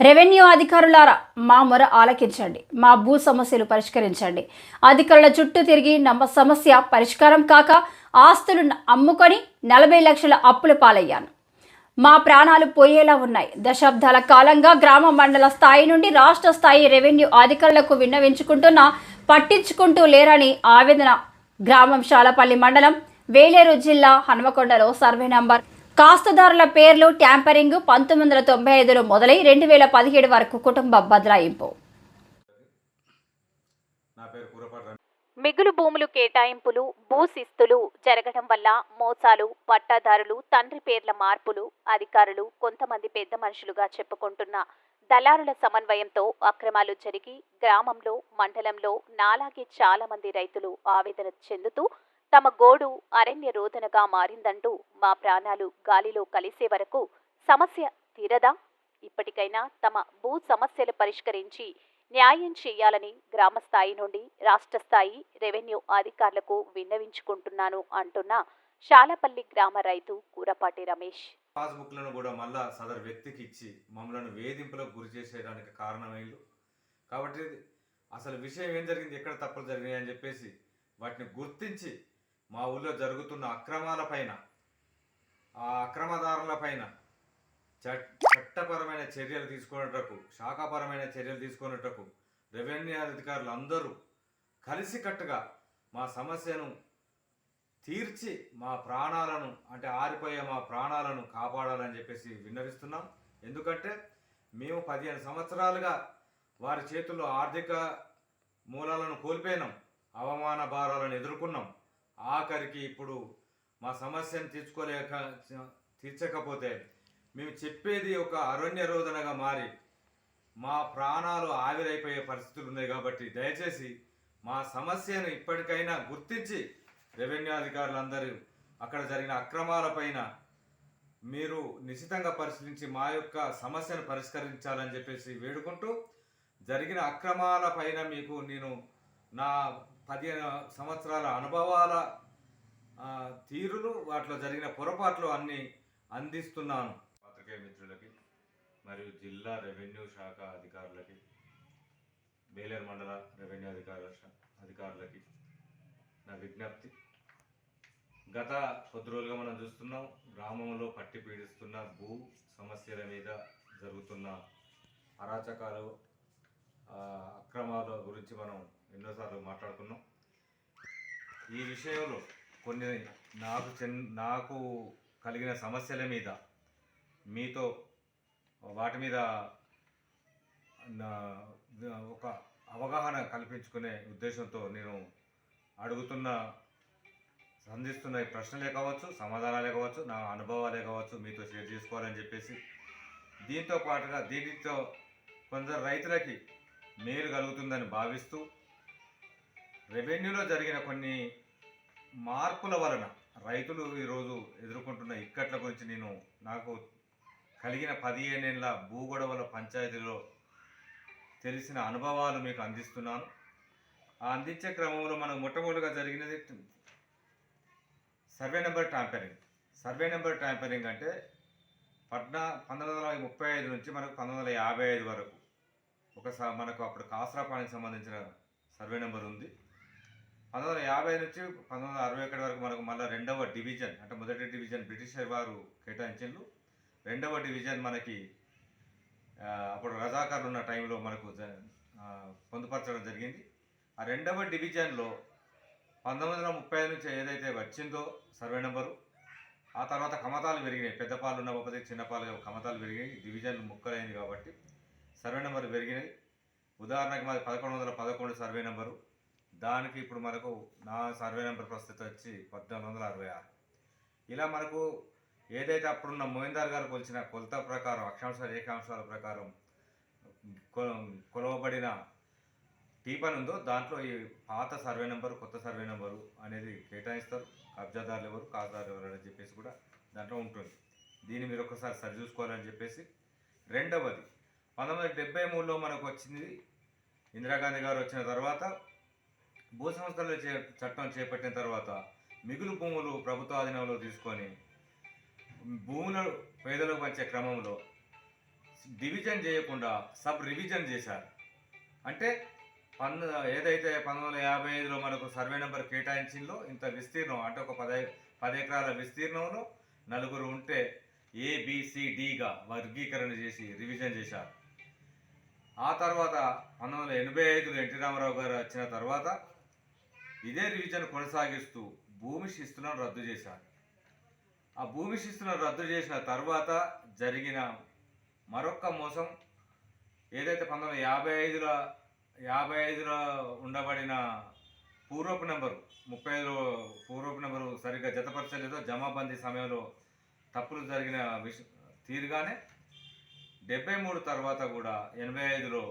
Revenue అధికారులారా మా మొర ఆలకించండి మా భూ సమస్యలు పరిష్కరించండి. అధికారుల చుట్టూ తిరిగి నమ్మ సమస్య పరిష్కారం కాక ఆస్తులను అమ్ముకొని నలభై లక్షల అప్పుల పాలయ్యాను. మా ప్రాణాలు పోయేలా ఉన్నాయి. దశాబ్దాల కాలంగా గ్రామ మండల స్థాయి నుండి రాష్ట్ర స్థాయి రెవెన్యూ అధికారులకు విన్నవించుకుంటున్నా పట్టించుకుంటూ లేరని ఆవేదన. గ్రామం శాలపల్లి మండలం వేలేరు జిల్లా హనుమకొండలో సర్వే నంబర్ కాస్తుదారుల పేర్లు ట్యాంపరింగ్ పంతొమ్మిది వందల తొంభై ఐదులో మొదలై రెండు వేల పదిహేడు వరకు కుటుంబ బదలాయింపు. మిగులు భూములు కేటాయింపులు భూశిస్తులు జరగడం వల్ల మోసాలు పట్టాదారులు తండ్రి పేర్ల మార్పులు అధికారులు కొంతమంది పెద్ద మనుషులుగా చెప్పుకుంటున్న దళారుల సమన్వయంతో అక్రమాలు జరిగి గ్రామంలో మండలంలో నాలాగే చాలా మంది రైతులు ఆవేదన చెందుతూ తమ గోడు అరణ్య రోదనగా మారిందంటూ మా ప్రాణాలు గాలిలో కలిసే వరకు సమస్య తీరదా? ఇప్పటికైనా తమ భూ సమస్యలు పరిష్కరించి న్యాయం చేయాలని గ్రామ స్థాయి నుండి రాష్ట్ర స్థాయి రెవెన్యూ అధికారులకు విన్నవించుకుంటున్నాను అంటున్న శాలపల్లి గ్రామ రైతు కూరపాటి రమేష్. పాస్బుక్లను కూడా మళ్ళా సదరు వ్యక్తికి ఇచ్చి మమ్మల్ని వేధింపులకు గురి చేసేయడానికి కారణమైంది కాబట్టి అసలు విషయం ఏం జరిగింది? ఎక్కడ తప్పులు జరిగినాయి అని చెప్పేసి వాటిని గుర్తించి మా ఊళ్ళో జరుగుతున్న అక్రమాలపైన ఆ అక్రమదారులపైన చట్టపరమైన చర్యలు తీసుకునేటకు శాఖాపరమైన చర్యలు తీసుకునేటకు రెవెన్యూ అధికారులు అందరూ కలిసికట్టుగా మా సమస్యను తీర్చి మా ప్రాణాలను అంటే ఆరిపోయే మా ప్రాణాలను కాపాడాలని చెప్పేసి విన్నవిస్తున్నాం. ఎందుకంటే మేము పదిహేను సంవత్సరాలుగా వారి చేతుల్లో ఆర్థిక మూలాలను కోల్పోయినాం అవమాన భారాలను ఎదుర్కొన్నాం. ఆఖరికి ఇప్పుడు మా సమస్యను తీర్చుకోలేక తీర్చకపోతే మేము చెప్పేది ఒక అరణ్య రోదనగా మారి మా ప్రాణాలు ఆవిరైపోయే పరిస్థితులు ఉన్నాయి కాబట్టి దయచేసి మా సమస్యను ఇప్పటికైనా గుర్తించి రెవెన్యూ అధికారులందరూ అక్కడ జరిగిన అక్రమాలపైన మీరు నిశితంగా పరిశీలించి మా యొక్క సమస్యను పరిష్కరించాలని చెప్పేసి వేడుకుంటూ జరిగిన అక్రమాలపైన మీకు నేను నా పదిహేను సంవత్సరాల అనుభవాల తీరులు వాటిలో జరిగిన పొరపాట్లు అన్నీ అందిస్తున్నాను. పాత్రికేయ మిత్రులకి మరియు జిల్లా రెవెన్యూ శాఖ అధికారులకి బేలేరు మండల రెవెన్యూ అధికారుల అధికారులకి నా విజ్ఞప్తి. గత కొద్ది రోజులుగా మనం చూస్తున్నాం గ్రామంలో పట్టి పీడిస్తున్న భూ సమస్యల మీద జరుగుతున్న అరాచకాలు అక్రమాల గురించి మనం ఎన్నోసార్లు మాట్లాడుకున్నాం. ఈ విషయంలో కొన్ని నాకు చెన్ నాకు కలిగిన సమస్యల మీద మీతో వాటి మీద ఒక అవగాహన కల్పించుకునే ఉద్దేశంతో నేను అడుగుతున్న సంధిస్తున్న ప్రశ్నలే కావచ్చు సమాధానాలే కావచ్చు నా అనుభవాలే కావచ్చు మీతో షేర్ చేసుకోవాలని చెప్పేసి దీంతో పాటుగా దీనితో కొందరు రైతులకి మేలు కలుగుతుందని భావిస్తూ రెవెన్యూలో జరిగిన కొన్ని మార్పుల వలన రైతులు ఈరోజు ఎదుర్కొంటున్న ఇక్కట్ల గురించి నేను నాకు కలిగిన పదిహేనేళ్ళ భూగొడవల పంచాయతీలో తెలిసిన అనుభవాలు మీకు అందిస్తున్నాను. ఆ అందించే క్రమంలో మనం మొట్టమొదటిగా జరిగినది survey number tampering. Survey number tampering అంటే పద్నా పంతొమ్మిది వందల ముప్పై ఐదు నుంచి మనకు పంతొమ్మిది వందల యాభై ఐదు వరకు ఒక స- మనకు అప్పుడు కాసరాపానికి సంబంధించిన సర్వే నెంబర్ ఉంది. పంతొమ్మిది వందల యాభై నుంచి పంతొమ్మిది వందల అరవై ఒకటి వరకు మనకు మళ్ళీ రెండవ డివిజన్ అంటే మొదటి డివిజన్ బ్రిటిష్ వారు కేటాయించిండ్రు. రెండవ డివిజన్ మనకి అప్పుడు రజాకారులు ఉన్న టైంలో మనకు పొందుపరచడం జరిగింది. ఆ రెండవ డివిజన్లో పంతొమ్మిది వందల ముప్పై నుంచి ఏదైతే వచ్చిందో సర్వే నెంబరు ఆ తర్వాత కమతాలు పెరిగినాయి. పెద్ద పాలు ఉన్న ఒకటి చిన్న పాలు కమతాలు పెరిగినాయి. డివిజన్ ముక్కలైంది కాబట్టి సర్వే నెంబర్ పెరిగినాయి. ఉదాహరణకి మాది పదకొండు వందల పదకొండు సర్వే నెంబరు. దానికి ఇప్పుడు మనకు నా సర్వే నెంబర్ ప్రస్తుతం వచ్చి పద్నాలుగు వందల అరవై ఆరు. ఇలా మనకు ఏదైతే అప్పుడున్న మోహిందార్ గారు కొలిచిన కొలత ప్రకారం అక్షాంశ రేఖాంశాల ప్రకారం కొలవబడిన టీపన్ ఉందో దాంట్లో ఈ పాత సర్వే నెంబరు కొత్త సర్వే నెంబరు అనేది కేటాయిస్తారు. కబ్జాదారులు ఎవరు కాజాదారులు ఎవరు అని చెప్పేసి కూడా దాంట్లో ఉంటుంది. దీన్ని మీరు ఒకసారి సరి చూసుకోవాలని చెప్పేసి. రెండవది పంతొమ్మిది వందల డెబ్బై మూడులో మనకు వచ్చింది ఇందిరాగాంధీ గారు వచ్చిన తర్వాత భూ సంస్కరణలు చే చట్టం చేపట్టిన తర్వాత మిగులు భూములు ప్రభుత్వ ఆధీనంలో తీసుకొని భూములు పేదలకు పంచే క్రమంలో డివిజన్ చేయకుండా సబ్ రివిజన్ చేశారు. అంటే పన్ను ఏదైతే పంతొమ్మిది వందల యాభై ఐదులో మనకు సర్వే నెంబర్ కేటాయించిందో ఇంత విస్తీర్ణం అంటే ఒక పది పది ఎకరాల విస్తీర్ణంలో నలుగురు ఉంటే ఏబిసిడిగా వర్గీకరణ చేసి రివిజన్ చేశారు. ఆ తర్వాత పంతొమ్మిది వందల ఎనభై ఐదులో ఎన్టీ రామారావు గారు వచ్చిన తర్వాత ఇదే రివిజన్ కొనసాగిస్తూ భూమి శిస్తులను రద్దు చేశారు. ఆ భూమి శిస్తులను రద్దు చేసిన తర్వాత జరిగిన మరొక్క మోసం ఏదైతే పంతొమ్మిది వందల యాభై ఐదులో యాభై ఐదులో ఉండబడిన పూర్వపు నెంబరు ముప్పై ఐదులో పూర్వపు నెంబరు సరిగ్గా జతపరచలేదో జమాబందీ సమయంలో తప్పులు జరిగిన విష తీరుగానే డెబ్బై మూడు తర్వాత కూడా ఎనభై ఐదులో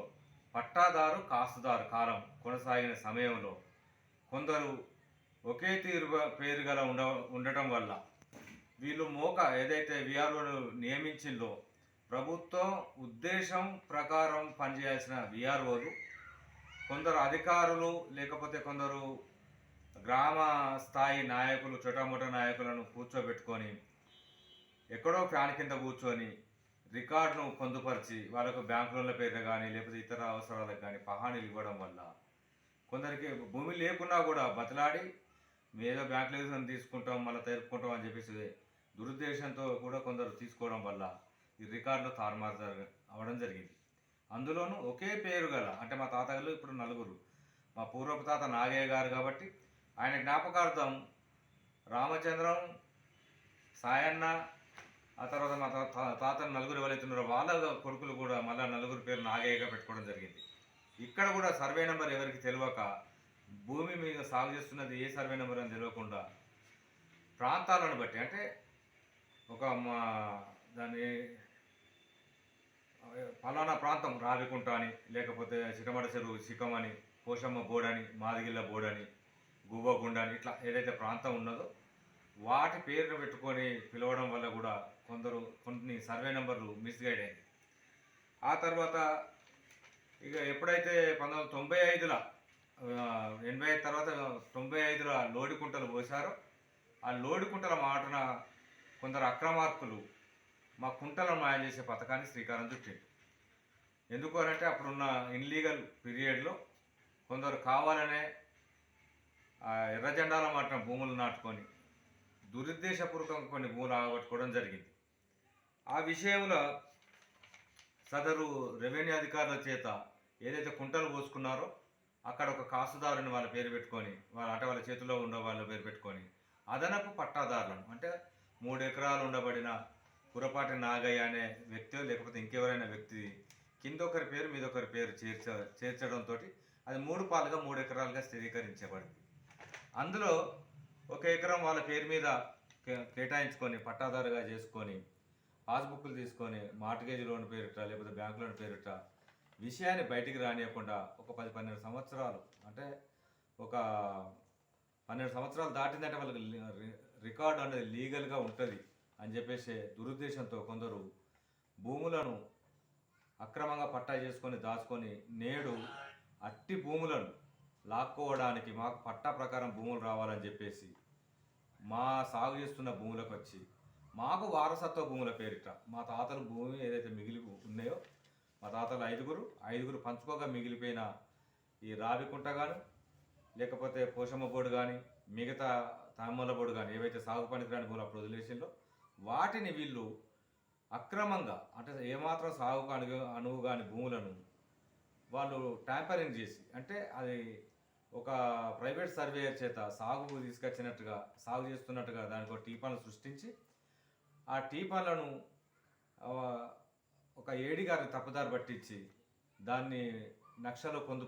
పట్టాదారు కాస్తుదారు కాలం కొనసాగిన సమయంలో కొందరు ఒకే తీరు పేరు గల ఉండ ఉండటం వల్ల వీళ్ళు మోక ఏదైతే విఆర్ఓను నియమించిందో ప్రభుత్వం ఉద్దేశం ప్రకారం పనిచేయాల్సిన విఆర్ఓలు కొందరు అధికారులు లేకపోతే కొందరు గ్రామ స్థాయి నాయకులు చోటామోటా నాయకులను కూర్చోబెట్టుకొని ఎక్కడో ఫ్యాన్ కింద కూర్చొని రికార్డును పొందుపరిచి వాళ్ళకు బ్యాంకుల పేరు కానీ లేకపోతే ఇతర అవసరాలకు కానీ పహానీలు ఇవ్వడం వల్ల కొందరికి భూమి లేకున్నా కూడా బతలాడి ఏదో బ్యాంకులో వేసుకొని తీసుకుంటాం మళ్ళీ తెరుపుకుంటాం అని చెప్పేసి దురుద్దేశంతో కూడా కొందరు తీసుకోవడం వల్ల ఈ రికార్డులు తారుమారు జరగ అవ్వడం జరిగింది. అందులోనూ ఒకే పేరు గల అంటే మా తాతగారు ఇప్పుడు నలుగురు. మా పూర్వపు తాత నాగయ్య గారు కాబట్టి ఆయన జ్ఞాపకార్థం రామచంద్రం సాయన్న ఆ తర్వాత మా తాత తా- నలుగురు ఎవరైతున్నారో వాళ్ళ కొడుకులు కూడా మళ్ళీ నలుగురు పేరు నాగయ్యగా పెట్టుకోవడం జరిగింది. ఇక్కడ కూడా సర్వే నెంబర్ ఎవరికి తెలియక భూమి మీద సాగు చేస్తున్నది ఏ సర్వే నెంబర్ అని తెలియకుండా ప్రాంతాలను బట్టి అంటే ఒక మా దాన్ని ఫలానా ప్రాంతం రావికుంట అని లేకపోతే చిటమడ చెరువు చికం అని పోషమ్మ బోడని మాదిగిల్ల బోడని గువ్వగుండ అని ఇట్లా ఏదైతే ప్రాంతం ఉన్నదో వాటి పేరును పెట్టుకొని పిలవడం వల్ల కూడా కొందరు కొన్ని సర్వే నెంబర్లు మిస్గైడ్ అయింది ఆ తర్వాత ఇక ఎప్పుడైతే పంతొమ్మిది వందల తొంభై ఐదులో ఎనభై ఐదు తర్వాత తొంభై ఐదులో లోడి కుంటలు పోసారో ఆ లోడికుంటల మాటన కొందరు అక్రమార్కులు మా కుంటలను మాయం చేసే పథకాన్ని శ్రీకారం చుట్టింది ఎందుకు అనంటే అప్పుడున్న ఇన్లీగల్ పీరియడ్లో కొందరు కావాలనే ఆ ఎర్ర జెండాల మాటిన భూములు నాటుకొని దురుద్దేశపూర్వకంగా కొన్ని భూములు ఆగొట్టుకోవడం జరిగింది. ఆ విషయంలో సదరు రెవెన్యూ అధికారుల చేత ఏదైతే కుంటలు పోసుకున్నారో అక్కడ ఒక కాసుదారుని వాళ్ళ పేరు పెట్టుకొని వాళ్ళ అంటే వాళ్ళ చేతిలో ఉన్న వాళ్ళ పేరు పెట్టుకొని అదనపు పట్టాదారులను అంటే మూడు ఎకరాలు ఉండబడిన పురపాటి నాగయ్య అనే వ్యక్తి లేకపోతే ఇంకెవరైనా వ్యక్తి కింద ఒకరి పేరు మీద ఒకరి పేరు చేర్చ చేర్చడంతో అది మూడు పాలుగా మూడు ఎకరాలుగా స్థిరీకరించబడింది. అందులో ఒక ఎకరం వాళ్ళ పేరు మీద కే- కేటాయించుకొని పట్టాదారుగా చేసుకొని పాస్బుక్లు తీసుకొని మార్టిగేజ్ లోన్ పేరిట లేకపోతే బ్యాంక్ లోన్ పేరిట విషయాన్ని బయటికి రానియకుండా ఒక పది పన్నెండు సంవత్సరాలు అంటే ఒక పన్నెండు సంవత్సరాలు దాటిందంటే వాళ్ళకి రికార్డ్ రి- అనేది లీగల్గా ఉంటుంది అని చెప్పేసి దురుద్దేశంతో కొందరు భూములను అక్రమంగా పట్టా చేసుకొని దాచుకొని నేడు అట్టి భూములను లాక్కోవడానికి మాకు పట్టా ప్రకారం భూములు రావాలని చెప్పేసి మా సాగు చేస్తున్న భూములకు వచ్చి మాకు వారసత్వ భూముల పేరిట మా తాతల భూమి ఏదైతే మిగిలి ఉన్నాయో మా తాతలు ఐదుగురు ఐదుగురు పంచుకోగా మిగిలిపోయిన ఈ రావికుంట కానీ లేకపోతే పోషమ్మ బోర్డు కానీ మిగతా తామల్ల బోర్డు కానీ ఏవైతే సాగు పనికిరాని భూములు అప్పుడు వదిలేసిందో వాటిని వీళ్ళు అక్రమంగా అంటే ఏమాత్రం సాగుకు అణుగు అనువు కాని భూములను వాళ్ళు ట్యాంపరింగ్ చేసి అంటే అది ఒక ప్రైవేట్ సర్వేయర్ చేత సాగుకు తీసుకొచ్చినట్టుగా సాగు చేస్తున్నట్టుగా దానికి ఒక టీపాలను సృష్టించి ఆ టీపాలను ఒక ఏడి గారిని తప్పుదారి పట్టించి దాన్ని నక్షలో పొందు